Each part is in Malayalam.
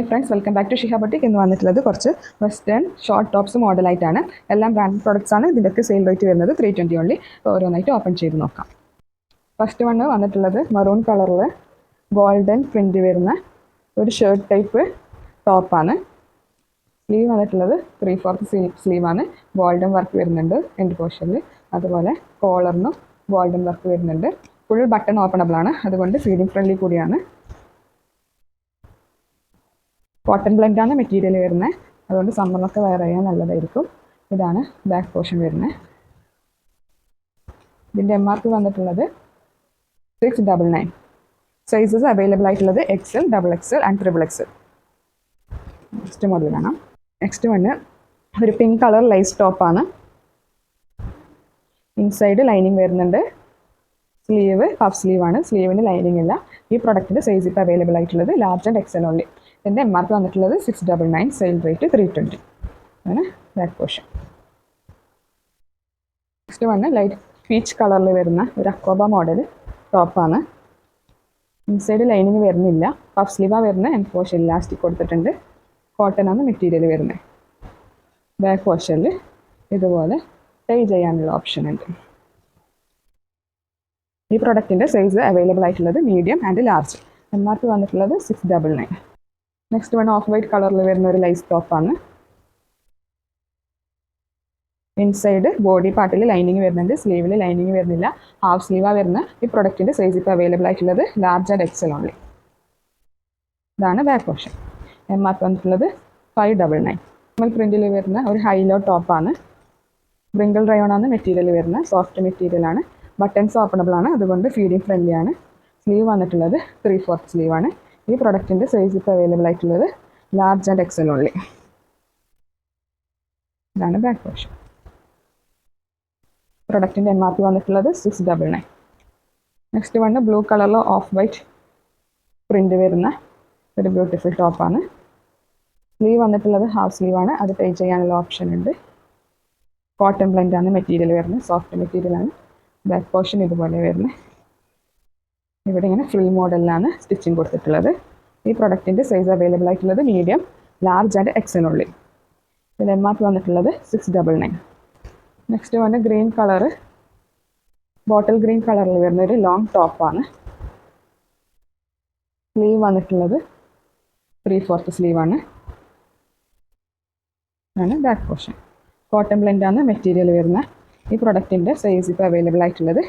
Hi friends welcome back to Shiha batik എന്ന് വന്നിട്ടുള്ളത് കുറച്ച് വെസ്റ്റേൺ ഷോർട്ട് ടോപ്സ് മോഡലായിട്ടാണ് എല്ലാം ബ്രാൻഡ് പ്രോഡക്റ്റ്സ് ആണ്. ഇതിന്റെയൊക്കെ സെയിൽ റേറ്റ് വരുന്നത് ത്രീ ട്വന്റി ഓൺലി ഓരോന്നായിട്ട് ഓപ്പൺ ചെയ്ത് നോക്കാം. ഫസ്റ്റ് വണ്ണ് വന്നിട്ടുള്ളത് മറൂൺ കളറിൽ ഗോൾഡൻ പ്രിന്റ് വരുന്ന ഒരു ഷർട്ട് ടൈപ്പ് ടോപ്പാണ് സ്ലീവ് വന്നിട്ടുള്ളത് ത്രീ ഫോർത്ത് സ്ലീവ് സ്ലീവാണ് ഗോൾഡൻ വർക്ക് വരുന്നുണ്ട് എന്റെ പോർഷനിൽ അതുപോലെ കോളറിനും ഗോൾഡൻ വർക്ക് വരുന്നുണ്ട്. ഫുൾ ബട്ടൺ ഓപ്പണബിൾ ആണ്. അതുകൊണ്ട് ഫീഡിങ് ഫ്രണ്ട്ലി കൂടിയാണ്. കോട്ടൺ ആണ് മെറ്റീരിയൽ വരുന്നത് അതുകൊണ്ട് സമ്മറിനൊക്കെ വെയർ ചെയ്യാൻ നല്ലതായിരിക്കും. ഇതാണ് ബാക്ക് പോർഷൻ വരുന്നത് ഇതിന്റെ എം ആർ പി വന്നിട്ടുള്ളത് six double nine sizes available ആയിട്ടുള്ളത് XL double XL and triple XL next model കാണാം. നെക്സ്റ്റ് വണ് ഒരു പിങ്ക് കളർ ലൈസ് ടോപ്പാണ് ഇൻസൈഡ് ലൈനിങ് വരുന്നുണ്ട്. സ്ലീവ് ഹാഫ് സ്ലീവാണ് സ്ലീവിന് ലൈനിങ് ഇല്ല. ഈ പ്രൊഡക്റ്റിന്റെ സൈസ് ഇപ്പോൾ അവൈലബിൾ ആയിട്ടുള്ളത് ലാർജ് ആൻഡ് എക്സൽ ഓൺലി ഇതിന്റെ എം ആർ പി വന്നിട്ടുള്ളത് six double nine sale rate three twenty ആണ് ബാക്ക് പോർഷൻ നെക്സ്റ്റ് വന്ന് ലൈറ്റ് പീച്ച് കളറിൽ വരുന്ന ഒരു അക്കോബ മോഡൽ ടോപ്പാണ് ഇൻസൈഡ് ലൈനിങ് വരുന്നില്ല. പഫ് സ്ലീവ വരുന്നത് എൻ പോർഷൻ ഇലാസ്റ്റിക് കൊടുത്തിട്ടുണ്ട്. കോട്ടൺ ആണ് മെറ്റീരിയൽ വരുന്നത് ബാക്ക് പോർഷനിൽ ഇതുപോലെ ടൈ ചെയ്യാനുള്ള ഓപ്ഷൻ ഉണ്ട്. ഈ പ്രൊഡക്റ്റിന്റെ സൈസ് അവൈലബിൾ ആയിട്ടുള്ളത് medium and large M R P വന്നിട്ടുള്ളത് six double nine next one off white കളറിൽ വരുന്ന ഒരു ലൈസ് ടോപ്പാണ് ഇൻസൈഡ് ബോഡി പാർട്ടിൽ ലൈനിങ് വരുന്നുണ്ട്. സ്ലീവിൽ ലൈനിങ് വരുന്നില്ല. ഹാഫ് സ്ലീവാണ് വരുന്ന ഈ പ്രൊഡക്റ്റിന്റെ സൈസ് ഇപ്പോൾ അവൈലബിൾ ആയിട്ടുള്ളത് ലാർജ് ആൻഡ് എക്സൽ ഓൺലി ഇതാണ് back portion M R P വന്നിട്ടുള്ളത് ഫൈവ് ഡബിൾ നയൻ നമ്മൾ പ്രിന്റിൽ വരുന്ന ഒരു ഹൈലോ ടോപ്പാണ് ബ്രിങ്കിൾ റയോണാണ് മെറ്റീരിയൽ വരുന്ന. സോഫ്റ്റ് മെറ്റീരിയൽ ആണ്. ബട്ടൺസ് ഓപ്പണബിൾ ആണ്. അതുകൊണ്ട് ഫീഡിങ് ഫ്രണ്ട്ലി ആണ്. സ്ലീവ് വന്നിട്ടുള്ളത് ത്രീ ഫോർത്ത് സ്ലീവ് ആണ്. ഈ പ്രൊഡക്റ്റിന്റെ സൈസ് ഇപ്പോൾ അവൈലബിൾ ആയിട്ടുള്ളത് ലാർജ് ആൻഡ് എക്സൽ ഓൺലി ഇതാണ് ബാക്ക് പോർഷൻ പ്രൊഡക്റ്റിന്റെ എം ആർ പി വന്നിട്ടുള്ളത് six double nine next one blue കളറിൽ ഓഫ് വൈറ്റ് പ്രിന്റ് വരുന്ന ഒരു ബ്യൂട്ടിഫുൾ ടോപ്പാണ് സ്ലീവ് വന്നിട്ടുള്ളത് ഹാഫ് സ്ലീവ് ആണ്. അത് പേ ചെയ്യാനുള്ള ഓപ്ഷൻ ഉണ്ട്. കോട്ടൺ ബ്ലെൻഡ് ആണ് മെറ്റീരിയൽ വരുന്നത്. സോഫ്റ്റ് മെറ്റീരിയലാണ് ബാക്ക് പോർഷൻ ഇതുപോലെ വരുന്നത്. ഇവിടെ ഇങ്ങനെ ഫ്രീ മോഡലിലാണ് സ്റ്റിച്ചിങ് കൊടുത്തിട്ടുള്ളത്. ഈ പ്രൊഡക്റ്റിന്റെ സൈസ് അവൈലബിൾ ആയിട്ടുള്ളത് മീഡിയം ലാർജ് ആൻഡ് എക്സിനുള്ളിൽ ഇതിൽ എം ആർ പി വന്നിട്ടുള്ളത് സിക്സ് ഡബിൾ നയൻ നെക്സ്റ്റ് വന്ന് ഗ്രീൻ കളറ് ബോട്ടിൽ ഗ്രീൻ കളറിൽ വരുന്ന ഒരു ലോങ് ടോപ്പാണ് സ്ലീവ് വന്നിട്ടുള്ളത് ത്രീ ഫോർത്ത് സ്ലീവാണ് ആണ് ബാക്ക് പോർഷൻ കോട്ടൺ ബ്ലെൻഡാണ് മെറ്റീരിയൽ വരുന്ന ഈ പ്രൊഡക്റ്റിന്റെ സൈസ് ഇപ്പോൾ അവൈലബിൾ ആയിട്ടുള്ളത്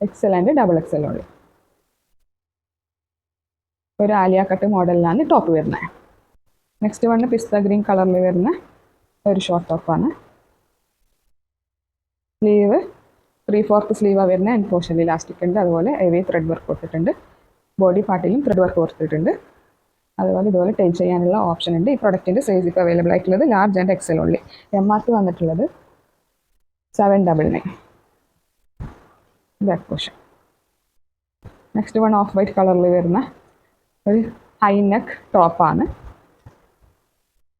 എക്സൽ ആൻഡ് ഡബിൾ എക്സൽ ഉള്ളു ഒരു ആലിയ കട്ട് മോഡലിലാണ് ടോപ്പ് വരുന്നത്. നെക്സ്റ്റ് വണ് പിസ്ത ഗ്രീൻ കളറിൽ വരുന്ന ഒരു ഷോർട്ട് ടോപ്പാണ് സ്ലീവ് ത്രീ ഫോർത്ത് സ്ലീവാണ് വരുന്ന എൻ പോർഷനിൽ ഇലാസ്റ്റിക് ഉണ്ട്. അതുപോലെ ഹെവി ത്രെഡ് വർക്ക് കൊടുത്തിട്ടുണ്ട്. ബോഡി പാർട്ടിലും ത്രെഡ് വർക്ക് കൊടുത്തിട്ടുണ്ട്. അതുപോലെ ഇതുപോലെ ടൈൽ ചെയ്യാനുള്ള ഓപ്ഷൻ ഉണ്ട്. ഈ പ്രൊഡക്റ്റിന്റെ സൈസ് ഇപ്പോൾ അവൈലബിൾ ആയിട്ടുള്ളത് ലാർജ് ആൻഡ് എക്സൽ ഉള്ളി എം ആർ പി വന്നിട്ടുള്ളത് seven double nine back portion next one off white കളറിൽ വരുന്ന ഒരു ഹൈനെക്ക് ടോപ്പാണ്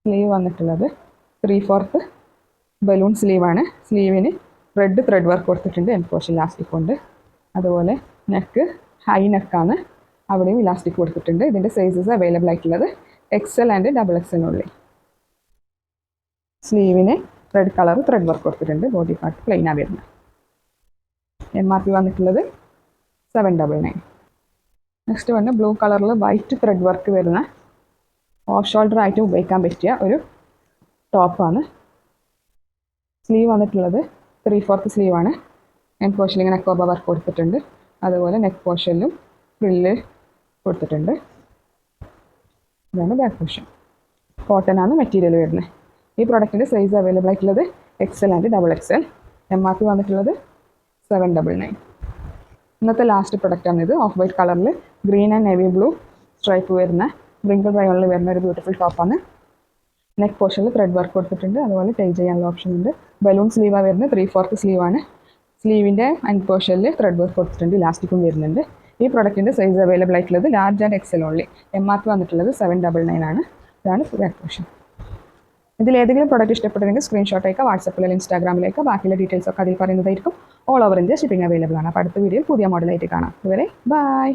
സ്ലീവ് വന്നിട്ടുള്ളത് ത്രീ ഫോർത്ത് ബലൂൺ സ്ലീവാണ് സ്ലീവിന് റെഡ് ത്രെഡ് വർക്ക് കൊടുത്തിട്ടുണ്ട് എൻ പോർഷൻ ഇലാസ്റ്റിക് കൊണ്ട്. അതുപോലെ നെക്ക് ഹൈ നെക്കാണ് അവിടെയും ഇലാസ്റ്റിക് കൊടുത്തിട്ടുണ്ട്. ഇതിന്റെ സൈസസ് അവൈലബിൾ ആയിട്ടുള്ളത് എക്സൽ ആൻഡ് ഡബിൾ എക്സ് എക്സലിനുള്ളിൽ സ്ലീവിന് റെഡ് കളർ ത്രെഡ് വർക്ക് കൊടുത്തിട്ടുണ്ട്. ബോഡി പാർട്ട് പ്ലെയിനാണ് വരുന്നത്. എം ആർ പി വന്നിട്ടുള്ളത് സെവൻ ഡബിൾ നയൻ നെക്സ്റ്റ് വന്ന് ബ്ലൂ കളറിൽ വൈറ്റ് ത്രെഡ് വർക്ക് വരുന്ന ഓഫ് ഷോൾഡർ ആയിട്ട് ഉപയോഗിക്കാൻ പറ്റിയ ഒരു ടോപ്പാണ് സ്ലീവ് വന്നിട്ടുള്ളത് ത്രീ ഫോർത്ത് സ്ലീവാണ് നെക്ക് പോർഷനിൽ ഇങ്ങനെ കോബ വർക്ക് കൊടുത്തിട്ടുണ്ട്. അതുപോലെ നെക്ക് പോർഷനിലും ഫ്രില്ല് കൊടുത്തിട്ടുണ്ട്. ഇതാണ് ബാക്ക് പോർഷൻ ആണ് മെറ്റീരിയൽ വരുന്നത് ഈ പ്രോഡക്റ്റിന്റെ സൈസ് അവൈലബിൾ ആയിട്ടുള്ളത് XL and double XL M R P വന്നിട്ടുള്ളത് സെവൻ ഡബിൾ നയൻ ഇന്നത്തെ ലാസ്റ്റ് പ്രൊഡക്റ്റാണ് ഇത്. ഓഫ് വൈറ്റ് കളറിൽ green and navy blue stripe വരുന്ന ബ്രിങ്കിൾ റയോണിൽ വരുന്ന ഒരു ബ്യൂട്ടിഫുൾ ടോപ്പാണ് നെക്ക് പോർഷനിൽ ത്രെഡ് വർക്ക് കൊടുത്തിട്ടുണ്ട്. അതുപോലെ ടൈ ചെയ്യാനുള്ള ഓപ്ഷൻ ഉണ്ട്. ബലൂൺ സ്ലീവാണ് വരുന്നത് ത്രീ ഫോർത്ത് സ്ലീവാണ് സ്ലീവിന്റെ അൻഡ് പോർഷനിൽ ത്രെഡ് വർക്ക് കൊടുത്തിട്ടുണ്ട്. ഇലാസ്റ്റിക്കും വരുന്നുണ്ട്. ഈ പ്രൊഡക്റ്റിന്റെ സൈസ് അവൈലബിൾ ആയിട്ടുള്ളത് large and XL only M R P വന്നിട്ടുള്ളത് സെവൻ ഡബിൾ നയൻ ആണ്. ഇതാണ് ബാക്ക് പോർഷൻ ഇതിൽ ഏതെങ്കിലും പ്രോഡക്റ്റ് ഇഷ്ടപ്പെട്ടെങ്കിൽ സ്ക്രീൻഷോട്ട് അയക്കുക വാട്സപ്പിൽ ഇൻസ്റ്റാഗ്രാമിലേക്ക് ബാക്കിയുള്ള ഡീറ്റെയിൽസ് ഒക്കെ അതിൽ പറയുന്നതായിരിക്കും. All over India shipping available ആണ്. അപ്പോൾ അടുത്ത വീഡിയോയിൽ പുതിയ മോഡലായിട്ട് കാണാം. ഇതുവരെ ബൈ